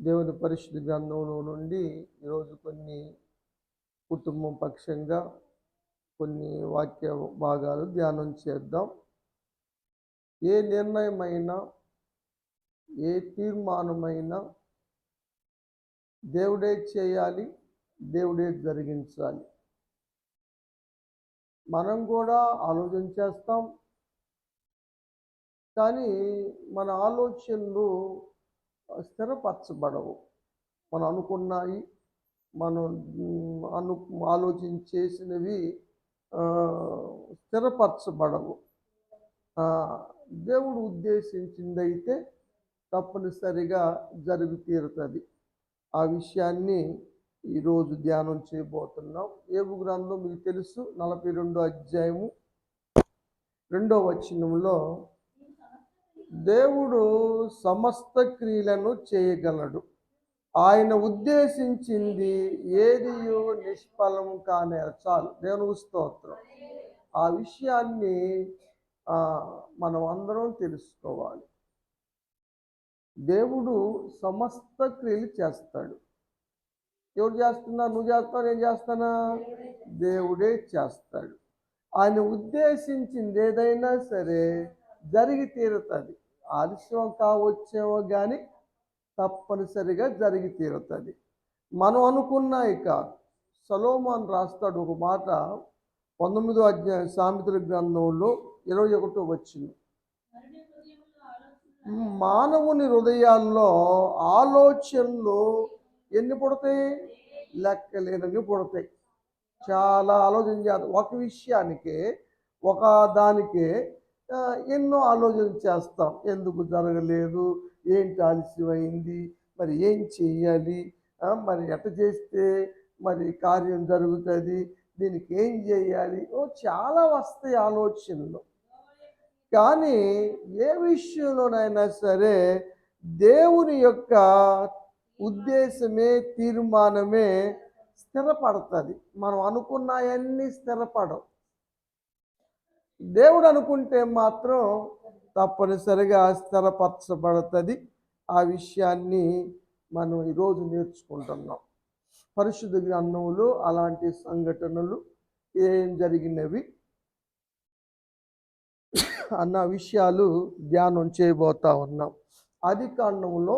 దేవుని పరిశుద్ధ గ్రంథంలో నుండి ఈరోజు కొన్ని కుటుంబం పక్షంగా కొన్ని వాక్య భాగాలు ధ్యానం చేద్దాం. ఏ నిర్ణయమైనా ఏ తీర్మానమైనా దేవుడే చేయాలి దేవుడే జరిగించాలి. మనం కూడా ఆలోచన చేస్తాం. కానీ మన ఆలోచనలు స్థిరపరచబడవు. మనం అనుకున్నాయి మనం అను ఆలోచించేసినవి స్థిరపరచబడవు. దేవుడు ఉద్దేశించిందైతే తప్పనిసరిగా జరిగి తీరుతుంది. ఆ విషయాన్ని ఈరోజు ధ్యానం చేయబోతున్నాం. ఏబు గ్రంథం మీకు తెలుసు నలభై రెండో అధ్యాయము రెండో వచనంలో దేవుడు సమస్త క్రియలను చేయగలడు. ఆయన ఉద్దేశించింది ఏదియో నిష్ఫలం కానే చాలు. దేవుని స్తోత్రం. ఆ విషయాన్ని మనం అందరం తెలుసుకోవాలి. దేవుడు సమస్త క్రియలు చేస్తాడు. ఎవరు చేస్తున్నా నువ్వు చేస్తావు నేను చేస్తానా దేవుడే చేస్తాడు. ఆయన ఉద్దేశించింది ఏదైనా సరే జరిగి తీరుతుంది. ఆలస్యం కావచ్చేమో కానీ తప్పనిసరిగా జరిగి తీరుతుంది. మనం అనుకున్న ఇక సలోమాన్ రాస్తాడు ఒక మాట పంతొమ్మిదో అధ్యాయం సామెతల గ్రంథంలో ఇరవై ఒకటో వచ్చింది మానవుని హృదయాల్లో ఆలోచనలు ఎన్ని పుడతాయి? లెక్కలేనవి పుడతాయి. చాలా ఆలోచన చేస్తాం ఒక విషయానికే ఒక దానికే ఎన్నో ఆలోచన చేస్తాం. ఎందుకు జరగలేదు? ఏంటి ఆలస్యమైంది? మరి ఏం చేయాలి మరి ఎట చేస్తే మరి కార్యం జరుగుతుంది? దీనికి ఏం చేయాలి? ఓ చాలా వస్తాయి ఆలోచనలు. కానీ ఏ విషయంలోనైనా సరే దేవుని యొక్క ఉద్దేశమే తీర్మానమే స్థిరపడుతుంది. మనం అనుకున్నాయన్నీ స్థిరపడవు. దేవుడు అనుకుంటే మాత్రం తప్పనిసరిగా స్థిరపరచబడుతుంది. ఆ విషయాన్ని మనం ఈరోజు నేర్చుకుంటున్నాం. పరిశుద్ధ గ్రంథములు అలాంటి సంఘటనలు ఏం జరిగినవి? అన్న విషయాలు ధ్యానం చేయబోతా ఉన్నాం. అది కాండంలో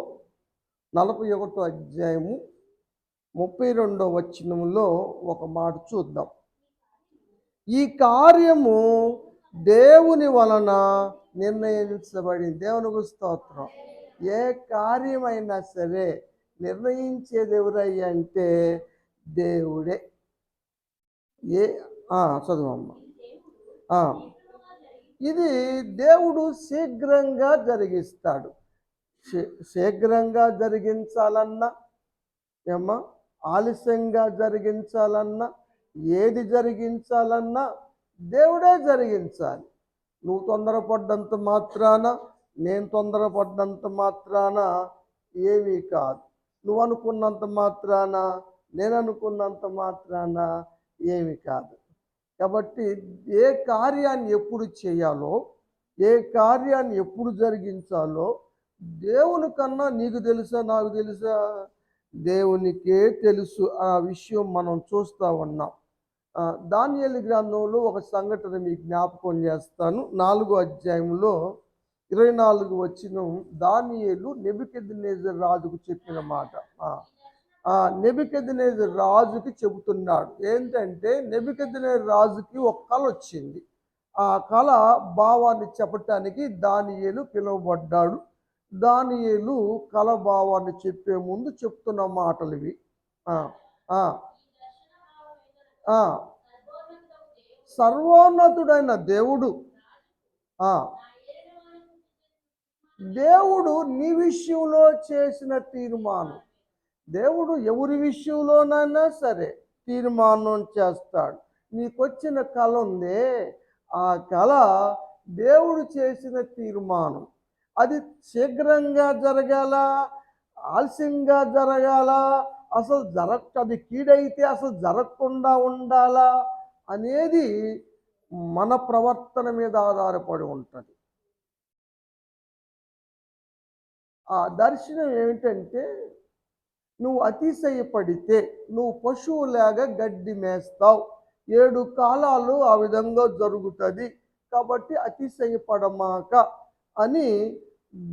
నలభై ఒకటో అధ్యాయము ముప్పై రెండో వచ్చినంలో ఒక మాట చూద్దాం. ఈ కార్యము దేవుని వలన నిర్ణయించబడింది దేవునికి స్తోత్రం. ఏ కార్యమైనా సరే నిర్ణయించేది ఎవరయ్యా అంటే దేవుడే. ఏ చదువమ్మ. ఇది దేవుడు శీఘ్రంగా జరిగిస్తాడు. శీఘ్రంగా జరిగించాలన్నా ఏమ్మా ఆలస్యంగా జరిగించాలన్నా ఏది జరిగించాలన్నా దేవుడే జరిగించాలి. నువ్వు తొందరపడ్డంత మాత్రాన నేను తొందరపడ్డంత మాత్రాన ఏమీ కాదు. నువ్వు అనుకున్నంత మాత్రాన నేను అనుకున్నంత మాత్రాన ఏమి కాదు. కాబట్టి ఏ కార్యాన్ని ఎప్పుడు చేయాలో ఏ కార్యాన్ని ఎప్పుడు జరిగించాలో దేవుని కన్నా నీకు తెలుసా నాకు తెలుసా? దేవునికే తెలుసు. ఆ విషయం మనం చూస్తూ ఉన్నాం. దానియేలు గ్రంథంలో ఒక సంఘటన మీకు జ్ఞాపకం చేస్తాను. నాలుగో అధ్యాయంలో ఇరవై నాలుగు వచ్చిన దానియేలు నెబికెద్నేజర్ రాజుకు చెప్పిన మాట. నెబికెదినేజర్ నెబికెద్నేజర్ రాజుకి చెబుతున్నాడు. ఏంటంటే నెబికెద్నేజర్ రాజుకి ఒక కళ వచ్చింది. ఆ కళ భావాన్ని చెప్పటానికి దానియేలు పిలువబడ్డాడు. దానియేలు కళ భావాన్ని చెప్పే ముందు చెప్తున్న మాటలు ఇవి. సర్వోన్నతుడైన దేవుడు. దేవుడు నీ విషయంలో చేసిన తీర్మానం. దేవుడు ఎవరి విషయంలోనైనా సరే తీర్మానం చేస్తాడు. నీకొచ్చిన కళ ఉందే. ఆ కళ దేవుడు చేసిన తీర్మానం. అది శీఘ్రంగా జరగాల? ఆలస్యంగా జరగాల? అసలు జరగ అది కీడైతే అసలు జరగకుండా ఉండాలా అనేది మన ప్రవర్తన మీద ఆధారపడి ఉంటుంది. ఆ దర్శనం ఏమిటంటే నువ్వు అతిశయపడితే నువ్వు పశువులాగా గడ్డి మేస్తావు. ఏడు కాలాలు ఆ విధంగా జరుగుతుంది. కాబట్టి అతిశయపడమాక అని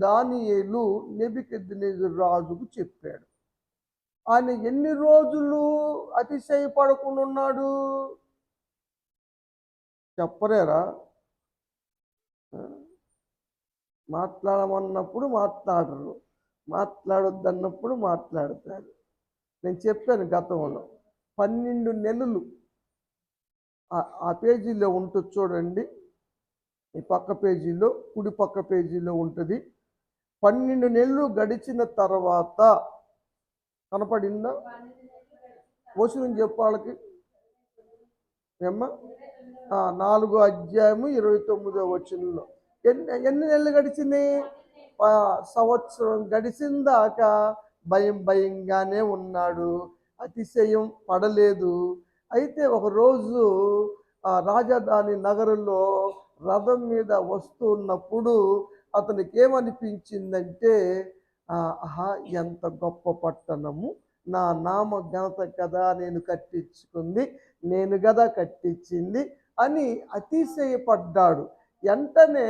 దానియేలు నెబికెద్దినేజరు రాజుకు చెప్పాడు. ఆయన ఎన్ని రోజులు అతిశయపడకుండా ఉన్నాడు? చెప్పలేరా? మాట్లాడమన్నప్పుడు మాట్లాడరు. మాట్లాడొద్దన్నప్పుడు మాట్లాడతారు. నేను చెప్పాను గతంలో పన్నెండు నెలలు ఆ పేజీలో ఉంటుంది చూడండి. ఈ పక్క పేజీలో కుడి పక్క పేజీలో ఉంటుంది. పన్నెండు నెలలు గడిచిన తర్వాత కనపడిందా? వచనం చెప్పు వాళ్ళకి ఏమ్మా నాలుగో అధ్యాయము ఇరవై తొమ్మిదో వచనంలో. ఎన్ని ఎన్ని నెలలు గడిచినాయి సంవత్సరం గడిచిందాక భయం భయంగానే ఉన్నాడు. అతిశయం పడలేదు. అయితే ఒకరోజు రాజధాని నగరంలో రథం మీద వస్తున్నప్పుడు అతనికి ఏమనిపించిందంటే ఆహా ఎంత గొప్ప పట్టణము. నా నామ ఘనత కదా నేను కట్టించుకుంది నేను కదా కట్టించింది అని అతిశయపడ్డాడు. వెంటనే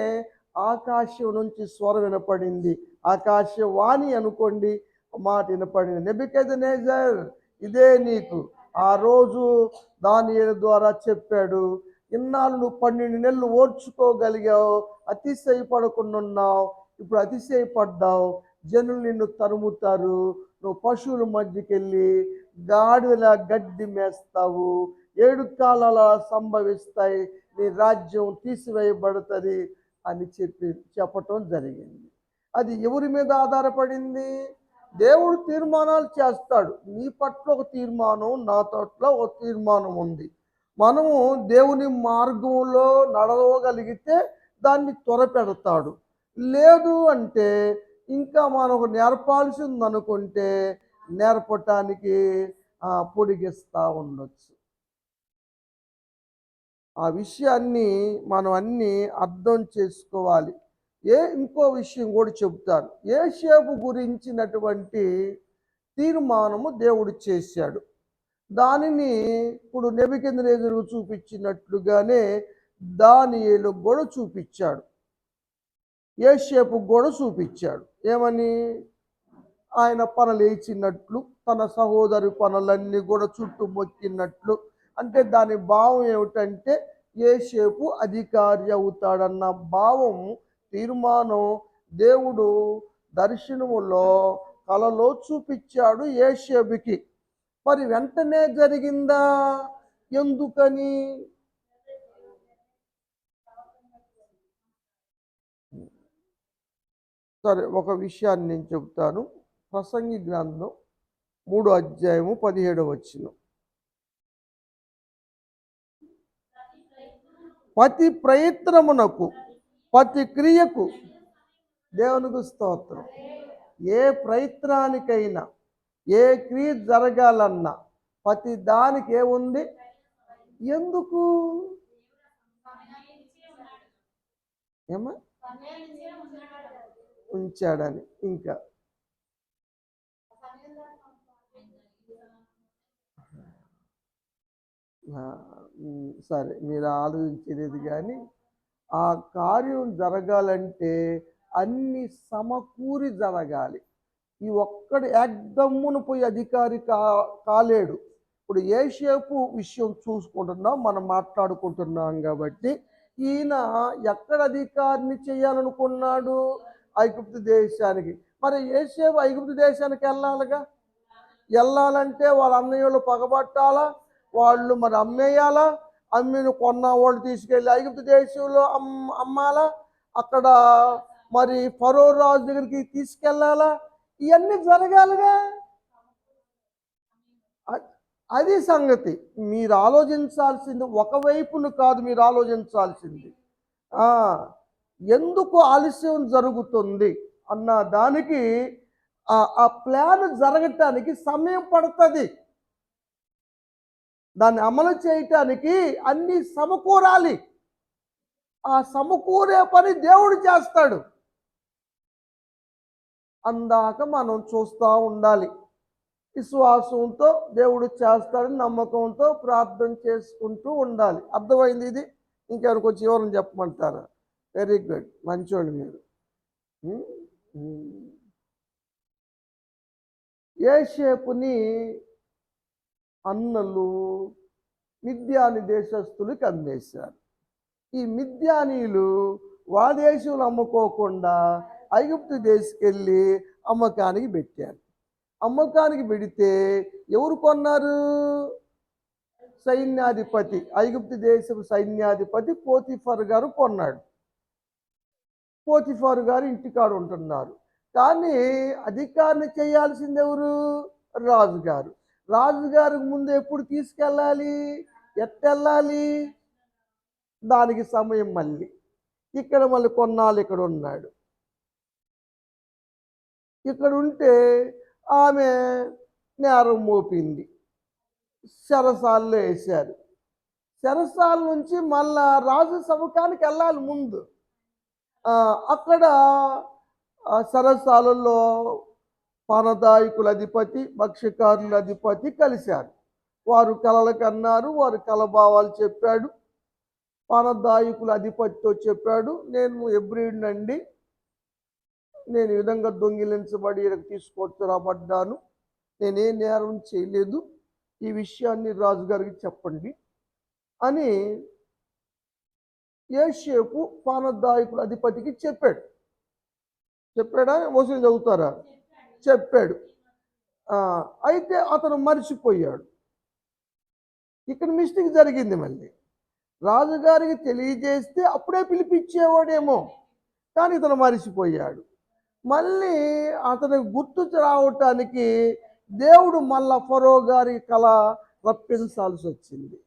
ఆకాశం నుంచి స్వరం వినపడింది. ఆకాశవాణి అనుకోండి మాట వినపడింది. నెబికెదనేజర్ ఇదే నీకు. ఆ రోజు దాని ద్వారా చెప్పాడు ఇన్నాళ్ళు నువ్వు పన్నెండు నెలలు ఓర్చుకోగలిగావు అతిశయపడకుండా ఉన్నావు ఇప్పుడు అతిశయపడ్డావు జనులు నిన్ను తరుముతారు. నువ్వు పశువుల మధ్యకెళ్ళి వెళ్ళి గడ్డి మేస్తావు. ఏడు కాలాల సంభవిస్తాయి. నీ రాజ్యం తీసివేయబడుతుంది అని చెప్పి చెప్పటం జరిగింది. అది ఎవరి మీద ఆధారపడింది? దేవుడు తీర్మానాలు చేస్తాడు. నీ పట్ల ఒక తీర్మానం నా పట్ల ఒక తీర్మానం ఉంది. మనము దేవుని మార్గంలో నడవగలిగితే దాన్ని త్వరపెడతాడు. లేదు అంటే ఇంకా మనకు నేర్పాల్సింది అనుకుంటే నేర్పటానికి పొడిగిస్తూ ఉండొచ్చు. ఆ విషయాన్ని మనం అన్ని అర్థం చేసుకోవాలి. ఏ ఇంకో విషయం కూడా చెబుతాను. ఏషేపు గురించినటువంటి తీర్మానము దేవుడు చేశాడు. దానిని ఇప్పుడు నెబికెంద్రేజరు చూపించినట్లుగానే దానియేలు కూడా చూపించాడు. ఏషేపు కూడా చూపించాడు. ఏమని? ఆయన పనులు తన సహోదరి పనులన్నీ కూడా చుట్టుమొక్కినట్లు అంటే దాని భావం ఏమిటంటే ఏషేపు అధికారి అవుతాడన్న భావం తీర్మానం దేవుడు దర్శనములో కలలో చూపించాడు ఏషేపుకి మరి వెంటనే జరిగిందా? ఎందుకని? సరే ఒక విషయాన్ని నేను చెబుతాను. ప్రసంగి గ్రంథం మూడు అధ్యాయము పదిహేడవ వచ్చిన ప్రతి ప్రయత్నమునకు ప్రతి క్రియకు దేవునికి స్తోత్రం. ఏ ప్రయత్నానికైనా ఏ క్రియ జరగాలన్నా ప్రతి దానికి ఏముంది? ఎందుకు? ఏమా? ఉంచాడని ఇంకా. సరే మీరు ఆలోచించేది కానీ ఆ కార్యం జరగాలంటే అన్ని సమకూరి జరగాలి. ఈ ఒక్కడు ఏకదమ్మును పోయి అధికారి కా కాలేడు. ఇప్పుడు ఏషేపు విషయం చూసుకుంటున్నాం మనం మాట్లాడుకుంటున్నాం కాబట్టి ఈయన ఎక్కడ అధికారిని చేయాలనుకున్నాడు? ఐగుప్తు దేశానికి. మరి ఏసేపు ఐగుప్తు దేశానికి వెళ్ళాలిగా? వెళ్ళాలంటే వాళ్ళ అన్నయ్యలు పగబట్టాలా? వాళ్ళు మరి అమ్మేయాలా? అమ్మిన కొన్న వాళ్ళు తీసుకెళ్ళి ఐగుప్తు దేశంలో అమ్ అమ్మాలా? అక్కడ మరి ఫరో రాజు దగ్గరికి తీసుకెళ్ళాలా? ఇవన్నీ జరగాలిగా? అది సంగతి. మీరు ఆలోచించాల్సింది ఒకవైపును కాదు మీరు ఆలోచించాల్సింది. ఆ, ఎందుకు ఆలస్యం జరుగుతుంది అన్న దానికి ఆ ఆ ప్లాన్ జరగటానికి సమయం పడుతుంది. దాన్ని అమలు చేయటానికి అన్నీ సమకూరాలి. ఆ సమకూరే పని దేవుడు చేస్తాడు. అందాక మనం చూస్తూ ఉండాలి. విశ్వాసంతో దేవుడు చేస్తాడని నమ్మకంతో ప్రార్థన చేసుకుంటూ ఉండాలి. అర్థమైంది ఇది? ఇంకేమైనా కొంచెం వివరం చెప్పమంటారా? వెరీ గుడ్ మంచోళ్ళు మీరు. ఏ షేపుని ఏషేపుని అన్నలు మిథ్యాని దేశస్తులకి అందేశారు ఈ మిథ్యానీలు వాదేశులు అమ్ముకోకుండా ఐగుప్తు దేశకెళ్ళి అమ్మకానికి పెట్టారు. అమ్మకానికి పెడితే ఎవరు కొన్నారు? సైన్యాధిపతి ఐగుప్తు దేశపు సైన్యాధిపతి పోతిఫర్ గారు కొన్నాడు. పోతిఫారు గారు ఇంటికాడు ఉంటున్నారు. కానీ అధికారిని చేయాల్సింది ఎవరు? రాజుగారు రాజుగారికి ముందు ఎప్పుడు తీసుకెళ్ళాలి? ఎట్టెళ్ళాలి? దానికి సమయం మళ్ళీ. ఇక్కడ మళ్ళీ కొన్నాళ్ళు ఇక్కడ ఉన్నాడు. ఇక్కడ ఉంటే ఆమె నేరం మోపింది. శరసాలలో వేశారు. శరసాల నుంచి మళ్ళా రాజు సముఖానికి వెళ్ళాలి ముందు. అక్కడ ఆ సరసాలలో పానదాయకుల అధిపతి భక్ష్యకారుల అధిపతి కలిశారు. వారు కలలు కన్నారు వారు కలభావాలు చెప్పాడు. పానదాయకుల అధిపతితో చెప్పాడు నేను ఎబ్రిడ్నండి నేను ఈ విధంగా దొంగిలించబడి ఈడకు తీసుకొచ్చి రాబడ్డాను. నేనే నేరం చేయలేదు. ఈ విషయాన్ని రాజుగారికి చెప్పండి అని ఏషేపు పానదాయకుడు అధిపతికి చెప్పాడు. చెప్పాడా? మోసం చదువుతారా? చెప్పాడు. అయితే అతను మర్చిపోయాడు. ఇక్కడ మిస్టేక్ జరిగింది మళ్ళీ. రాజుగారికి తెలియజేస్తే అప్పుడే పిలిపించేవాడేమో కానీ ఇతను మరిచిపోయాడు. మళ్ళీ అతనికి గుర్తు రావటానికి దేవుడు మళ్ళా ఫరో గారి కళ రప్పించాల్సి వచ్చింది.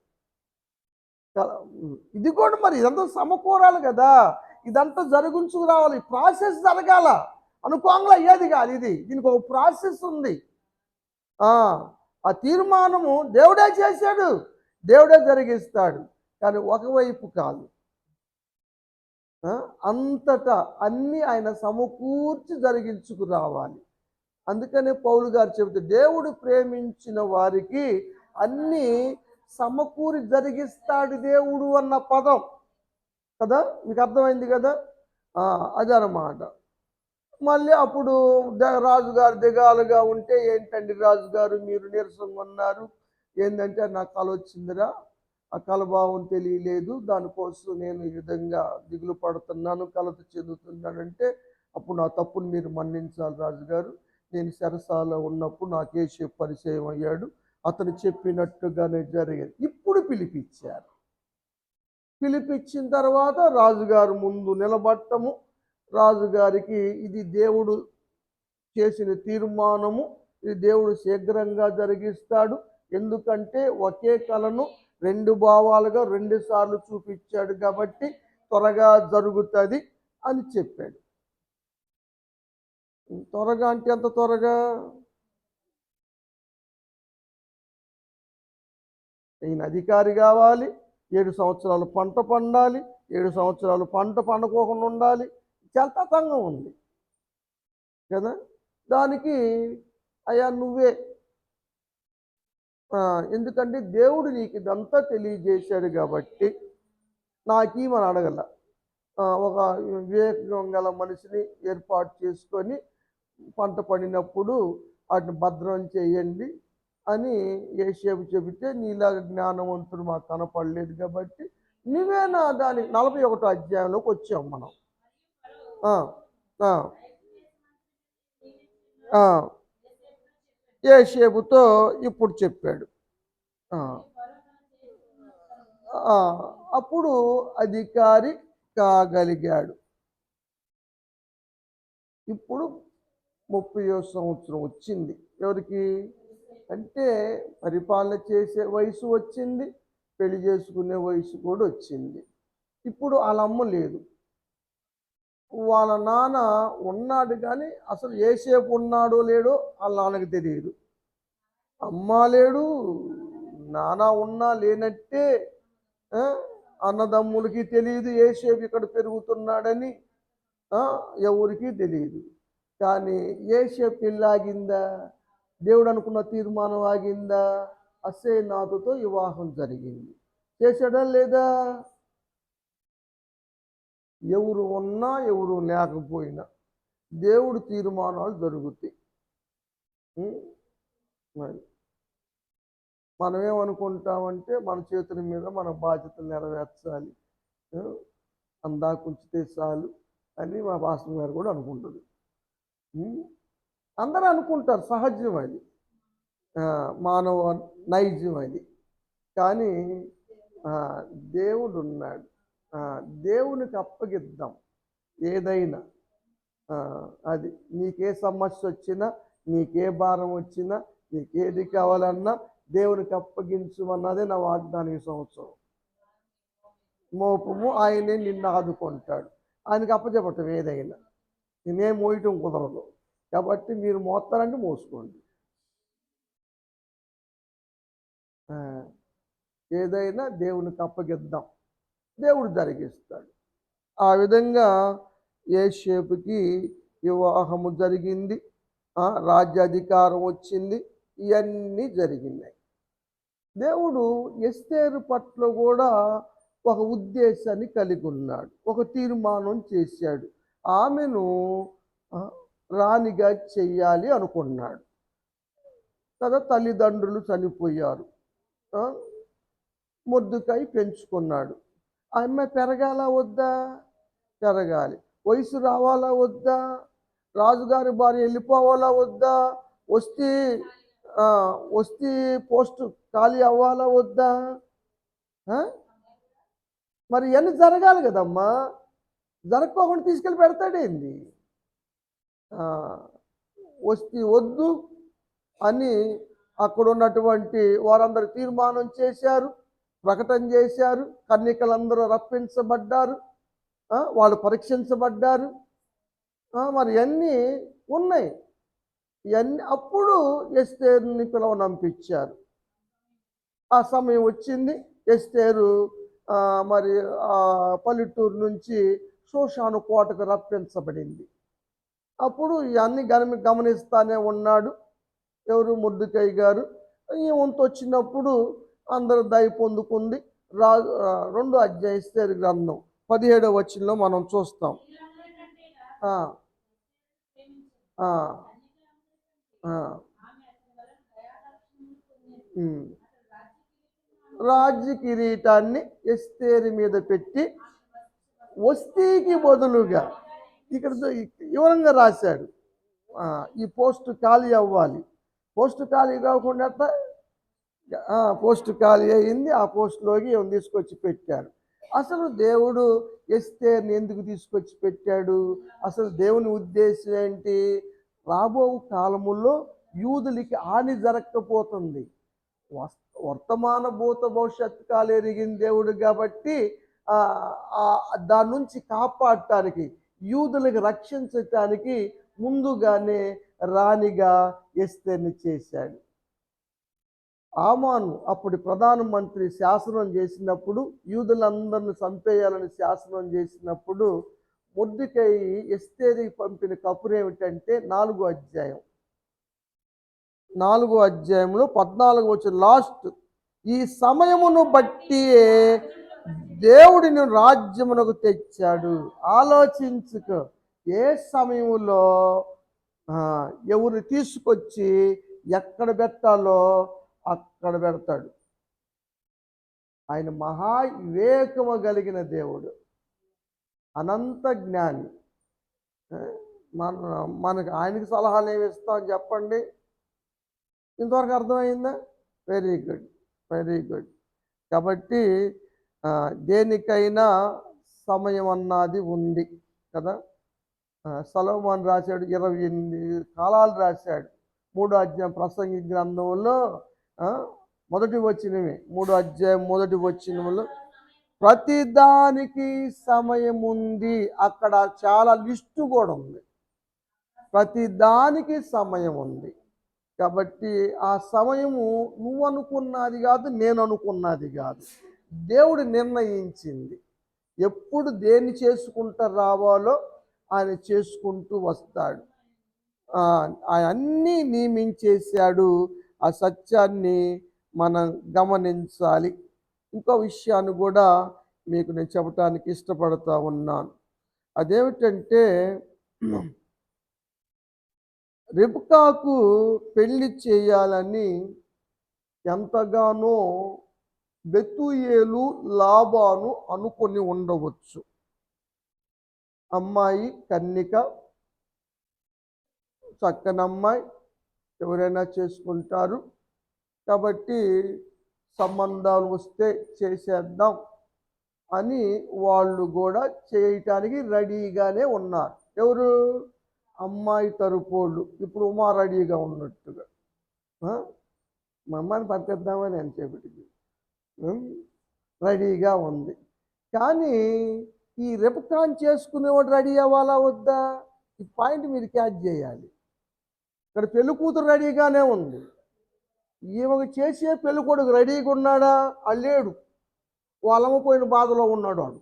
ఇది కూడా మరి ఇదంతా సమకూరాలి కదా. ఇదంతా జరుగుంచుకు రావాలి. ప్రాసెస్ జరగాల. అనుకోంగా అయ్యేది కాదు ఇది. దీనికి ఒక ప్రాసెస్ ఉంది. ఆ తీర్మానము దేవుడే చేశాడు. దేవుడే జరిగిస్తాడు. కానీ ఒకవైపు కాదు. అంతటా అన్నీ ఆయన సమకూర్చి జరిగించుకు రావాలి. అందుకనే పౌలు గారు చెబితే దేవుడు ప్రేమించిన వారికి అన్నీ సమకూరి జరిగిస్తాడు దేవుడు అన్న పదం. కదా? మీకు అర్థమైంది కదా? అదనమాట మళ్ళీ అప్పుడు ద- రాజుగారు దిగాలుగా ఉంటే ఏంటండి రాజుగారు? మీరు నీరసంగా ఉన్నారు. ఏంటంటే నాకు కళ వచ్చిందిరా. ఆ కలభావం తెలియలేదు. దానికోసం నేను ఈ విధంగా దిగులు పడుతున్నాను కలత చెందుతున్నానంటే అప్పుడు నా తప్పును మీరు మన్నించాలి రాజుగారు. నేను సరసాలో ఉన్నప్పుడు నాకేసే పరిచయం అయ్యాడు. అతను చెప్పినట్టుగానే జరిగింది. ఇప్పుడు పిలిపించారు. పిలిపించిన తర్వాత రాజుగారు ముందు నిలబట్టము రాజుగారికి ఇది దేవుడు చేసిన తీర్మానము ఇది దేవుడు శీఘ్రంగా జరిగిస్తాడు. ఎందుకంటే ఒకే కళను రెండు భావాలుగా రెండు సార్లు చూపించాడు కాబట్టి త్వరగా జరుగుతుంది అని చెప్పాడు. త్వరగా అంటే ఎంత త్వరగా? ఈయన అధికారి కావాలి ఏడు సంవత్సరాలు పంట పండాలి ఏడు సంవత్సరాలు పంట పండుకోకుండా ఉండాలి. చాలా తతంగం ఉంది. కదా? దానికి అయ్యా నువ్వే. ఎందుకంటే దేవుడు నీకు ఇదంతా తెలియజేశాడు కాబట్టి నాకేమని అడగల? ఒక వివేకం గల మనిషిని ఏర్పాటు చేసుకొని పంట పడినప్పుడు వాటిని భద్రం చేయండి. అని ఏసేపు చెబితే నీలాగా జ్ఞానవంతుడు మాకు కనపడలేదు కాబట్టి నువ్వే నా దానికి నలభై ఒకటో అధ్యాయంలోకి వచ్చాం మనం. ఏసేపుతో ఇప్పుడు చెప్పాడు. అప్పుడు అధికారి కాగలిగాడు. ఇప్పుడు ముప్పై సంవత్సరం వచ్చింది. ఎవరికి? అంటే పరిపాలన చేసే వయసు వచ్చింది పెళ్ళి చేసుకునే వయసు కూడా వచ్చింది. ఇప్పుడు వాళ్ళ అమ్మ లేదు. వాళ్ళ నాన్న ఉన్నాడు కానీ అసలు ఏసేపు ఉన్నాడో లేడో వాళ్ళ నాన్నకి తెలియదు. అమ్మ లేడు నాన్న ఉన్నా లేనట్టే అన్నదమ్ములకి తెలియదు ఏసేపు ఇక్కడ పెరుగుతున్నాడని ఎవరికి తెలియదు. కానీ ఏసేపు పెళ్ళాగిందా దేవుడు అనుకున్న తీర్మానం ఆగిందా? అసే వివాహం జరిగింది. చేశాడా లేదా? ఎవరు ఉన్నా ఎవరు లేకపోయినా దేవుడు తీర్మానాలు జరుగుతాయి. మరి మనమేమనుకుంటామంటే మన చేతుల మీద మన బాధ్యతలు నెరవేర్చాలి. అందాకుంచితే చాలు అని మా భాస్కర్ గారు కూడా అనుకుంటుంది అందరూ అనుకుంటారు సహజం అది. మానవ నైజం అది. కానీ దేవుడు ఉన్నాడు. దేవునికి అప్పగిద్దాం ఏదైనా. అది నీకే సమస్య వచ్చినా నీకే భారం వచ్చినా నీకేది కావాలన్నా దేవునికి అప్పగించమన్నదే నా వాగ్దానం ఈ సంవత్సరం. మోపము ఆయనే నిన్ను ఆదుకుంటాడు. ఆయనకి అప్పచెప్పటం ఏదైనా. నేనేం మోయటం కుదరదు. కాబట్టి మీరు మోస్తారంటే మోసుకోండి. ఏదైనా దేవునికి అప్పగిద్దాం దేవుడు జరిగిస్తాడు. ఆ విధంగా ఏషేపుకి వివాహము జరిగింది. రాజ్యాధికారం వచ్చింది. ఇవన్నీ జరిగినాయి. దేవుడు ఎస్తేరు పట్ల కూడా ఒక ఉద్దేశాన్ని కలిగి ఉన్నాడు. ఒక తీర్మానం చేశాడు. ఆమెను రాణిగా చెయ్యాలి అనుకున్నాడు. కదా తల్లిదండ్రులు చనిపోయారు. ఆ, మొద్దుకాయ పెంచుకున్నాడు. ఆ అమ్మాయి పెరగాల వద్దా? పెరగాలి. వయసు రావాలా వద్దా? రాజుగారి భార్య వెళ్ళిపోవాలా వద్దా? వస్తే వస్తే పోస్ట్ ఖాళీ అవ్వాలా వద్దా? మరి ఇవన్నీ జరగాలి కదమ్మా. జరగకోకుండా తీసుకెళ్ళి పెడతాడేంది? వస్తే వద్దు అని అక్కడ ఉన్నటువంటి వారందరూ తీర్మానం చేశారు ప్రకటన చేశారు కన్యకలందరూ రప్పించబడ్డారు వాళ్ళు పరీక్షించబడ్డారు. మరి అన్నీ ఉన్నాయి. ఇవన్నీ అప్పుడు ఎస్తేరుని పిలవనంపించారు ఆ సమయం వచ్చింది. ఎస్తేరు మరి పల్లెటూరు నుంచి శోషాను కోటకు రప్పించబడింది. అప్పుడు ఇవన్నీ గమని గమనిస్తానే ఉన్నాడు. ఎవరు? ముద్దుకయ్య గారు. ఈ వంతు వచ్చినప్పుడు అందరు దయ పొందుకుంది. రా రెండు అధ్యాయస్తేరు గ్రంథం పదిహేడవ వచ్చినలో మనం చూస్తాం. రాజ్య కిరీటాన్ని ఎస్తేరి మీద పెట్టి వస్తీకి బదులుగా ఇక్కడ వివరంగా రాశాడు. ఈ పోస్ట్ ఖాళీ అవ్వాలి. పోస్ట్ ఖాళీ కాకుండా పోస్ట్ ఖాళీ అయింది. ఆ పోస్ట్లోకి ఈమెను తీసుకొచ్చి పెట్టారు. అసలు దేవుడు ఎస్తేర్ని ఎందుకు తీసుకొచ్చి పెట్టాడు? అసలు దేవుని ఉద్దేశం ఏంటి? రాబో కాలముల్లో యూదులకి హాని జరగకపోతుంది. వర్తమాన భూత భవిష్యత్తు కాలు ఎరిగిన దేవుడు కాబట్టి దాని నుంచి కాపాడటానికి యూదులకు రక్షించటానికి ముందుగానే రాణిగా ఎస్తేని చేశాడు. ఆమాను అప్పుడు ప్రధానమంత్రి శాసనం చేసినప్పుడు యూదులందరిని చంపేయాలని శాసనం చేసినప్పుడు ముద్దుకై ఎస్తేరికి పంపిన కపురు ఏమిటంటే నాలుగో అధ్యాయం. నాలుగో అధ్యాయంలో పద్నాలుగు వచ్చిన లాస్ట్ ఈ సమయమును బట్టి దేవుడిని రాజ్యమునకు తెచ్చాడు. ఆలోచించుకో. ఏ సమయంలో ఎవరిని తీసుకొచ్చి ఎక్కడ పెట్టాలో అక్కడ పెడతాడు. ఆయన మహా వివేకము కలిగిన దేవుడు. అనంత జ్ఞాని. మన మనకు ఆయనకి సలహాలు ఏమి ఇస్తామని చెప్పండి. ఇంతవరకు అర్థమైందా? వెరీ గుడ్ వెరీ గుడ్ కాబట్టి దేనికైనా సమయం అన్నది ఉంది కదా? సలోమాన్ రాశాడు ఇరవై ఎనిమిది కాలాలు రాశాడు. మూడో అధ్యాయం ప్రసంగి గ్రంథంలో మొదటి వచ్చినవి మూడో అధ్యాయం మొదటి వచ్చినములు ప్రతి దానికి సమయం ఉంది. అక్కడ చాలా లిస్టు కూడా ఉంది. ప్రతి దానికి సమయం ఉంది. కాబట్టి ఆ సమయము నువ్వు అనుకున్నది కాదు నేను అనుకున్నది కాదు. దేవుడు నిర్ణయించింది. ఎప్పుడు దేన్ని చేసుకుంటూ రావాలో ఆయన చేసుకుంటూ వస్తాడు. ఆయన అన్నీ నియమించేశాడు. ఆ సత్యాన్ని మనం గమనించాలి. ఇంకో విషయాన్ని కూడా మీకు నేను చెప్పడానికి ఇష్టపడతా ఉన్నాను. అదేమిటంటే రిబ్కాకు పెళ్ళి చేయాలని ఎంతగానో బెతుయేలు లాభాను అనుకొని ఉండవచ్చు. అమ్మాయి కన్నిక చక్కని అమ్మాయి ఎవరైనా చేసుకుంటారు. కాబట్టి సంబంధాలు వస్తే చేసేద్దాం అని వాళ్ళు కూడా చేయటానికి రెడీగానే ఉన్నారు. ఎవరు? అమ్మాయి తరపోళ్ళు ఇప్పుడు ఉమా రెడీగా ఉన్నట్టుగా. మా అమ్మాయిని పంపిద్దామని అని చెప్పి రెడీగా ఉంది. కానీ ఈ రెపకాన్ చేసుకునేవాడు రెడీ అవ్వాలా వద్దా? ఈ పాయింట్ మీరు క్యాచ్ చేయాలి. ఇక్కడ పెళ్ళి కూతురు రెడీగానే ఉంది. ఈమెకు చేసే పెళ్ళి కొడుకు రెడీగా ఉన్నాడా? అల్లేడు వాళ్ళమ్మ పోయిన బాధలో ఉన్నాడు వాడు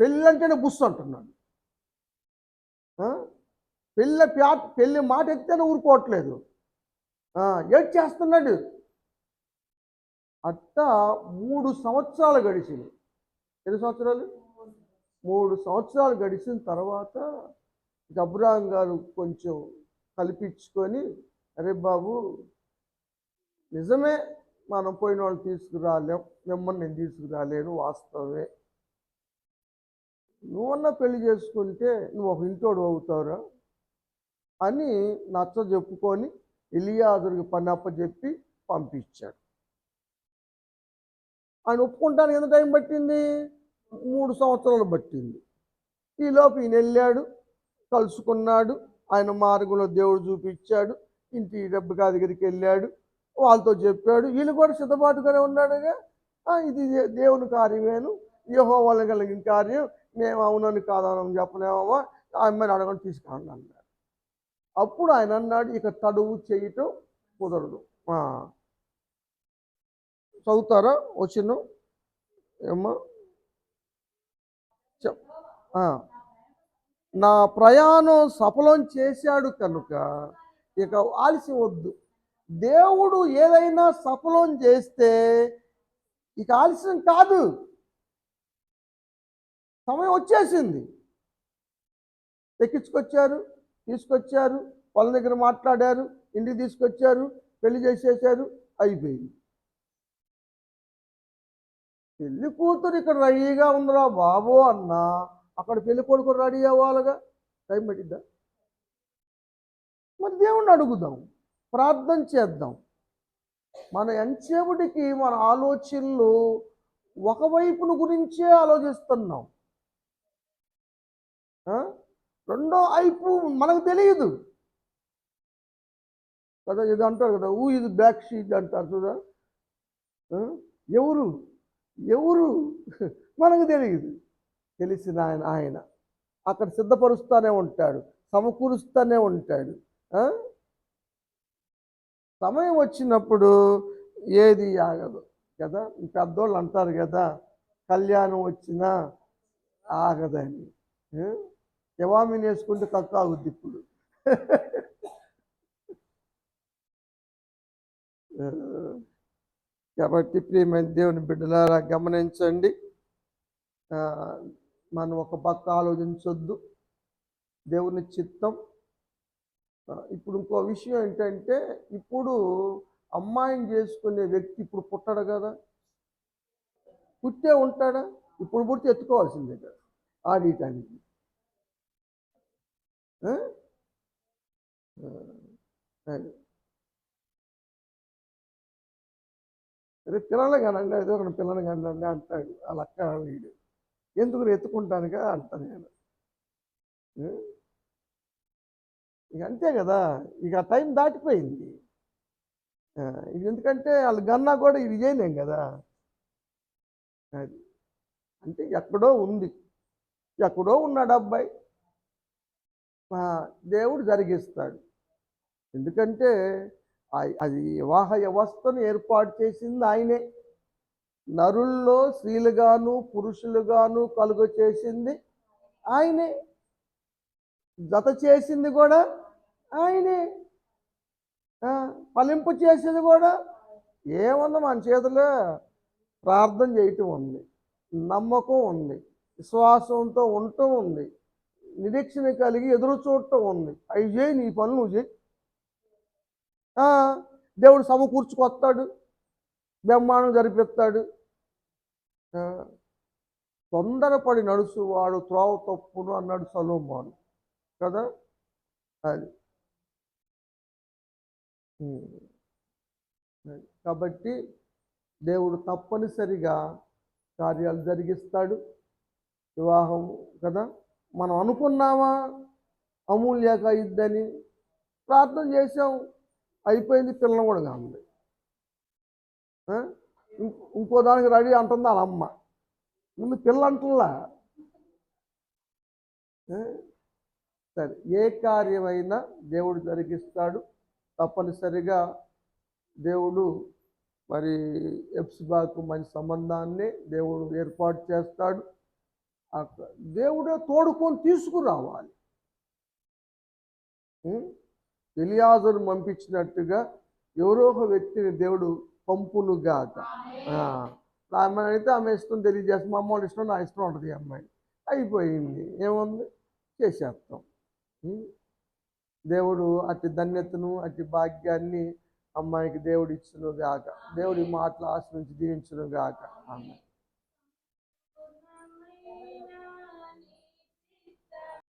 పెళ్ళి అంటేనే బుస్సు అంటున్నాడు. పెళ్ళి ప్యా పెళ్ళి మాట ఎత్తేనే ఊరుకోవట్లేదు. ఏడ్ చేస్తున్నాడు అట్టా మూడు సంవత్సరాలు గడిచింది. ఎన్ని సంవత్సరాలు? మూడు సంవత్సరాలు గడిచిన తర్వాత గబ్రాం గారు కొంచెం కల్పించుకొని అరే బాబు నిజమే మనం పోయిన వాళ్ళు తీసుకురాలేం మిమ్మల్ని నేను తీసుకురాలేను వాస్తవమే. నువ్వన్నా పెళ్ళి చేసుకుంటే నువ్వు ఒక ఇంటోడు అవుతావురా అని నచ్చ చెప్పుకొని ఇలియాదుడికి పని అప్పచెప్పి పంపించాడు. ఆయన ఒప్పుకుంటానికి ఎంత టైం పట్టింది? మూడు సంవత్సరాలు పట్టింది. ఈలోపు ఈయన వెళ్ళాడు కలుసుకున్నాడు ఆయన మార్గంలో దేవుడు చూపించాడు ఇంటి డబ్బుగా దగ్గరికి వెళ్ళాడు వాళ్ళతో చెప్పాడు వీళ్ళు కూడా సిద్ధపాటుగానే ఉన్నాడుగా. ఇది దేవుని కార్యమేను యహో వల్ల కలిగిన కార్యం మేము అవునని కాదని చెప్పలేమమ్మా ఆ అమ్మాయిని అడగని తీసుకురండి అన్నాడు. అప్పుడు ఆయన అన్నాడు ఇక తడువు చేయటం కుదరదు. చదువుతారా? వచ్చిన ఏమ్మా? చెప్. నా ప్రయాణం సఫలం చేశాడు కనుక ఇక ఆలస్యం వద్దు. దేవుడు ఏదైనా సఫలం చేస్తే ఇక ఆలస్యం కాదు. సమయం వచ్చేసింది. తెక్కించుకొచ్చారు తీసుకొచ్చారు వాళ్ళ దగ్గర మాట్లాడారు ఇంటికి తీసుకొచ్చారు పెళ్ళి చేసేసారు అయిపోయింది. పెళ్ళి కూతురు ఇక్కడ రెడీగా ఉందిరా బాబు అన్న. అక్కడ పెళ్ళి కొడుకు రెడీ అవ్వాలిగా. టైం పట్టిద్దా? మరి దేవుణ్ణి అడుగుదాం. ప్రార్థన చేద్దాం. మన ఎంచేపటికి మన ఆలోచనలు ఒకవైపును గురించే ఆలోచిస్తున్నాం. రెండో వైపు మనకు తెలియదు. కదా ఇది అంటారు కదా ఊ ఇది బ్యాక్ షీట్ అంటారు చూడ. ఎవరు? ఎవరు? మనకు తెలియదు. తెలిసిన ఆయన ఆయన అక్కడ సిద్ధపరుస్తూనే ఉంటాడు సమకూరుస్తూనే ఉంటాడు. సమయం వచ్చినప్పుడు ఏది ఆగదు కదా? పెద్దోళ్ళు అంటారు కదా కళ్యాణం వచ్చినా ఆగదని. ఆ? యవామిని వేసుకుంటే కక్క ఆగుద్ది ఇప్పుడు. ఆ, కాబట్టి ప్రియమైన దేవుని బిడ్డలారా గమనించండి. మనం ఒక పక్క ఆలోచించొద్దు. దేవుని చిత్తం. ఇప్పుడు ఇంకో విషయం ఏంటంటే ఇప్పుడు అమ్మాయిని చేసుకునే వ్యక్తి ఇప్పుడు పుట్టాడు కదా. పుట్టే ఉంటాడా? ఇప్పుడు పుడితే ఎత్తుకోవాల్సిందే కదా ఆడియటానికి. అది. అరే పిల్లలు కానండి ఏదో ఒక పిల్లలు కానండి అంటాడు. వాళ్ళ అక్క వీడు. ఎందుకు ఎత్తుకుంటానుగా అంటాను నేను. ఇక అంతే కదా. ఇక ఆ టైం దాటిపోయింది. ఇది ఎందుకంటే వాళ్ళు గన్నా కూడా ఇది చేయలేం కదా. అది. అంటే ఎక్కడో ఉంది. ఎక్కడో ఉన్నాడు అబ్బాయి. దేవుడు జరిగిస్తాడు. ఎందుకంటే అది వివాహ వ్యవస్థను ఏర్పాటు చేసింది ఆయనే. నరుల్లో స్త్రీలుగాను పురుషులుగాను కలుగు చేసింది ఆయనే. జత చేసింది కూడా ఆయనే. ఫలింపు చేసేది కూడా ఏముంది మన చేతిలో? ప్రార్థన చేయటం ఉంది నమ్మకం ఉంది విశ్వాసంతో ఉండటం ఉంది నిరీక్షణ కలిగి ఎదురు చూడటం ఉంది. అవి చేయి నీ పనులు నువ్వు చేయి. దేవుడు సమకూర్చుకొస్తాడు బ్రహ్మాండం జరిపిస్తాడు. తొందరపడి నడుచువాడు త్రోవ తప్పును అన్నాడు సలోమాను. కదా? అది. అది. కాబట్టి దేవుడు తప్పనిసరిగా కార్యాలు జరిగిస్తాడు. వివాహం కదా? మనం అనుకున్నామా? అమూల్యక ఇద్దని ప్రార్థన చేసాం అయిపోయింది పిల్లలు కూడా ఉంది ఇంకో దానికి రెడీ అంటుంది వాళ్ళ అమ్మ. ముందు పిల్లంటల్లా సరే ఏ కార్యమైనా దేవుడు జరిగిస్తాడు. తప్పనిసరిగా దేవుడు మరి ఎప్సిబాకు మంచి సంబంధాన్ని దేవుడు ఏర్పాటు చేస్తాడు. దేవుడే తోడుకొని తీసుకురావాలి. ఎలియాజును పంపించినట్టుగా ఎవరో ఒక వ్యక్తిని దేవుడు పంపును గాక. ఆమె అయితే ఆమె ఇష్టం తెలియజేస్తాం. మా అమ్మ ఇష్టం నా ఇష్టం ఉంటుంది ఈ అమ్మాయి. అయిపోయింది. ఏముంది? చేసేస్తాం. దేవుడు అతి ధన్యతను అతి భాగ్యాన్ని అమ్మాయికి దేవుడు ఇచ్చును గాక. దేవుడి మాటలు ఆశ్రయించి దీవించును గాక. ఆమె.